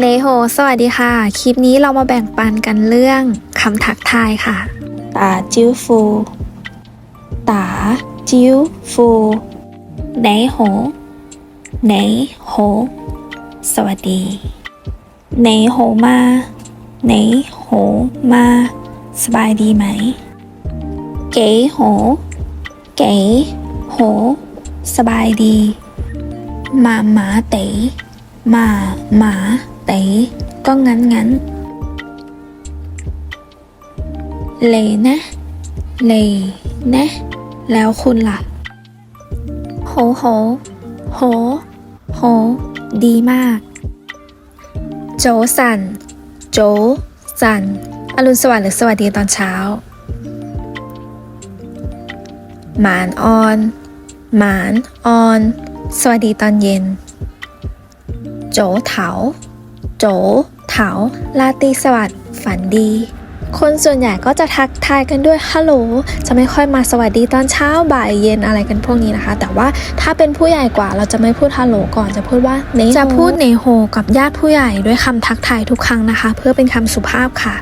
เนโฮ สวัสดีค่ะ คลิปนี้เรามาแบ่งปันกันเรื่องคำทักทายค่ะ ตาจิ้วฟู ตาจิ้วฟูเนโฮเนโฮ สวัสดีเนโฮมาเนโฮมา สบายดีไหม เก๋โห เก๋โห สบายดี มาหมาเต๋มาหมา เต๋ก็งั้นงั้น เลนะ เลนะ แล้วคุณล่ะ โหโห โห โห ดีมาก โจสัน โจสัน อรุณสวัสดิ์หรือสวัสดีตอนเช้า หมานออน หมานออน สวัสดีตอนเย็น โจเถา โจเถาลาตีสวัสดิ์ฝันดี คนส่วนใหญ่ก็จะทักทายกันด้วยฮัลโหลจะไม่ค่อยมาสวัสดีตอนเช้าบ่ายเย็นอะไรกันพวกนี้นะคะ แต่ว่าถ้าเป็นผู้ใหญ่กว่าเราจะไม่พูดฮัลโหลก่อนจะพูดว่าเนจะพูดเนโฮกับญาติผู้ใหญ่ด้วยคำทักทายทุกครั้งนะคะ เพื่อเป็นคำสุภาพค่ะ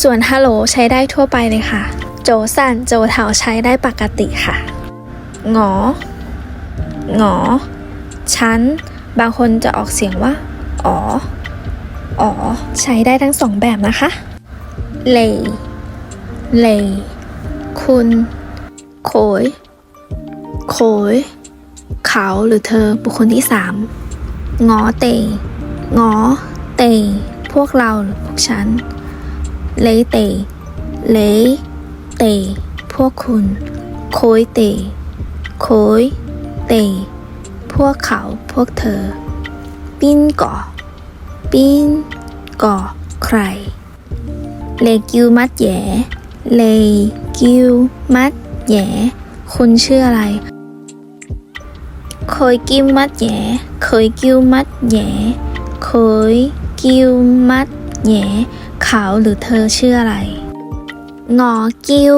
ส่วนฮัลโหลใช้ได้ทั่วไปเลยค่ะ โจสันโจเถาใช้ได้ปกติค่ะหงอหงอฉันบางคนจะออกเสียงว่า อ๋อ อ๋อ ใช้ได้ทั้งสองแบบนะคะ เลเลคุณ โขย โขย เขาหรือเธอบุคคลที่สามงอเตงอเต พวกเราหรือพวกฉัน เลเต เลเต พวกคุณ โคยเต โคย เต พวกเขา พวกเธอ ปิ้นก่อ ปิ้นก่อใคร เลกิวมัดแย่เลกิวมัดแย่คุณชื่ออะไร เคยกิ้วมัดแย่เคยกิ้วมัดแย่เคยกิ้วมัดแย่เขาหรือเธอชื่ออะไรงอกิว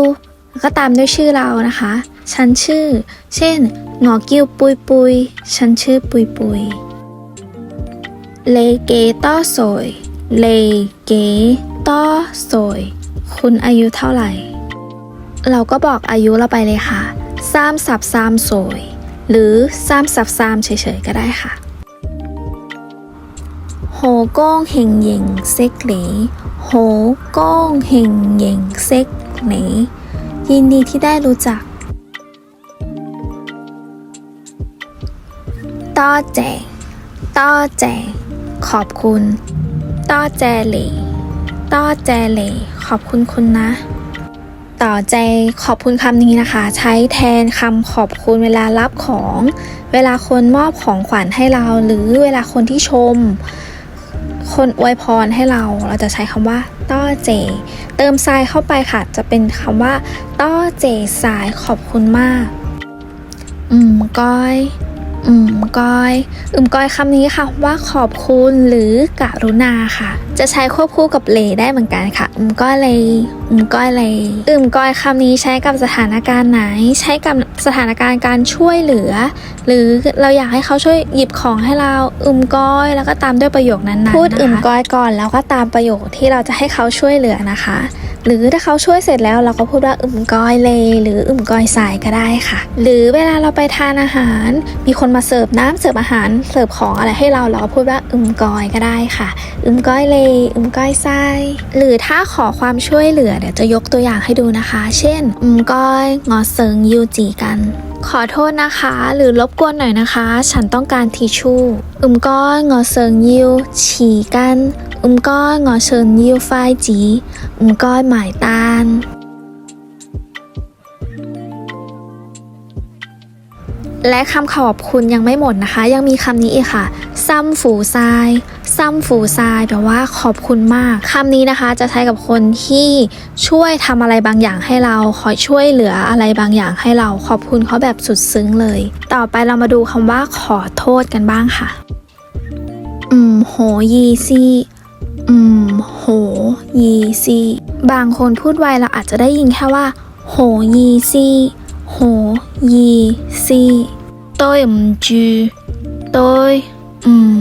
แล้วก็ตามด้วยชื่อเรานะคะ ฉันชื่อ เช่นงอกิ้วปุยปุย ฉันชื่อปุยปุย เลเกต้อโสยเลเกต้อโสยคุณอายุเท่าไหร่ เราก็บอกอายุเราไปเลยค่ะซามสับซามโสยหรือซามสับซามเฉยๆก็ได้ค่ะโหก้งเฮงเยงเซ็กเหลโหก้งเฮงเยงเซ็กเหลยินดีที่ได้รู้จักต้อแจต้อแจ ขอบคุณต้อแจเหลต้อแจเหลขอบคุณคุณนะ ต่อใจขอบคุณคำนี้นะคะ ใช้แทนคำขอบคุณเวลารับของ เวลาคนมอบของขวัญให้เรา หรือเวลาคนที่ชม คนอวยพรให้เรา เราจะใช้คำว่าต้อเจ เติมทรายเข้าไปค่ะ จะเป็นคำว่าต้อเจสายขอบคุณมาก อืมก้อย อืมก้อยอืมก้อยคำนี้ค่ะว่าขอบคุณหรือกรุณาค่ะ จะใช้ควบคู่กับเลได้เหมือนกันค่ะ อืมก้อยเลยอืมก้อยเลยอืมก้อยคำนี้ใช้กับสถานการณ์ไหน ใช้กับสถานการณ์การช่วยเหลือ หรือเราอยากให้เขาช่วยหยิบของให้เรา อืมก้อยแล้วก็ตามด้วยประโยคนั้นๆพูดอืมก้อยก่อนแล้วก็ตามประโยคที่เราจะให้เขาช่วยเหลือนะคะ หรือถ้าเขาช่วยเสร็จแล้วเราก็พูดว่าอึมก้อยเล หรืออึมก้อยสายก็ได้ค่ะ หรือเวลาเราไปทานอาหาร มีคนมาเสิร์ฟน้ำเสิร์ฟอาหารเสิร์ฟของอะไรให้เราเราก็พูดว่าอึมก้อยก็ได้ค่ะ อึมก้อยเลอึมก้อยไส้หรือถ้าขอความช่วยเหลือเดี๋ยวจะยกตัวอย่างให้ดูนะคะ เช่นอึมก้อยงอเซิงยูจีกัน ขอโทษนะคะ หรือรบกวนหน่อยนะคะ ฉันต้องการทิชชู่อึมก้อยงอเซิงยิวฉี่กันอึมก้อยงอเชิญยิวไฟจีอึมก้อยหมายตานและคำขอบคุณยังไม่หมดนะคะ ยังมีคำนี้อีกค่ะ ซ้ำฝูทราย ซ้ำฝูทรายแปลว่าขอบคุณมากคำนี้นะคะจะใช้กับคนที่ช่วยทำอะไรบางอย่างให้เรา คอยช่วยเหลืออะไรบางอย่างให้เราขอบคุณเขาแบบสุดซึ้งเลย ต่อไปเรามาดูคำว่าขอโทษกันบ้างค่ะ อืมโหยีซี่อืมโหยีซีบางคนพูดไวเราอาจจะได้ยินแค่ว่า โหยีซีโหยีซีต้อยอืมจูต้อยอืม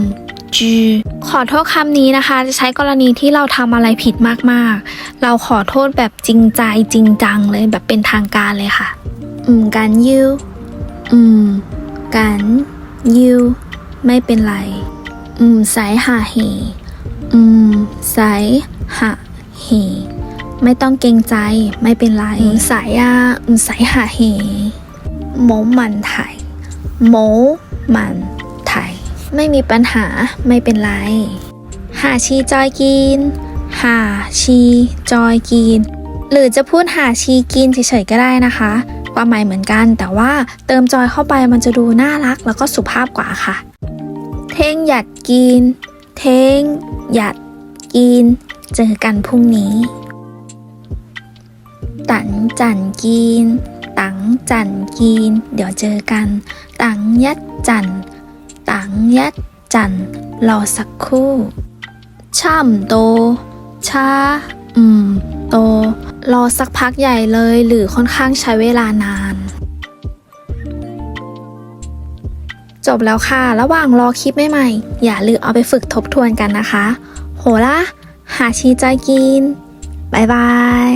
จือขอโทษคำนี้นะคะ จะใช้กรณีที่เราทำอะไรผิดมากๆ เราขอโทษแบบจริงใจจริงจังเลยแบบเป็นทางการเลยค่ะ อืมกันยูอืมกันยูไม่เป็นไร อืมสายหาเหอืมสายหาเหไม่ต้องเกรงใจไม่เป็นไรอืมสายอะอืมสายหาเหหมูหมันไทยหมูหมัน ไม่มีปัญหาไม่เป็นไร หาชีจอยกิน หาชีจอยกิน หรือจะพูดหาชีกินเฉยๆก็ได้นะคะ ความหมายเหมือนกัน แต่ว่าเติมจอยเข้าไปมันจะดูน่ารักแล้วก็สุภาพกว่าค่ะ เท่งหยัดกิน เท่งหยัดกิน เจอกันพรุ่งนี้ ตันจันกิน ตังจันกิน เดี๋ยวเจอกัน ตังยัดจัน ตังยัดจันรอสักครู่ ช่ำโต ช้า อืม โต รอสักพักใหญ่เลยหรือค่อนข้างใช้เวลานาน จบแล้วค่ะ ระหว่างรอคลิปใหม่ๆ อย่าลืมเอาไปฝึกทบทวนกันนะคะ โหละหาชีใจกิน บ๊ายบาย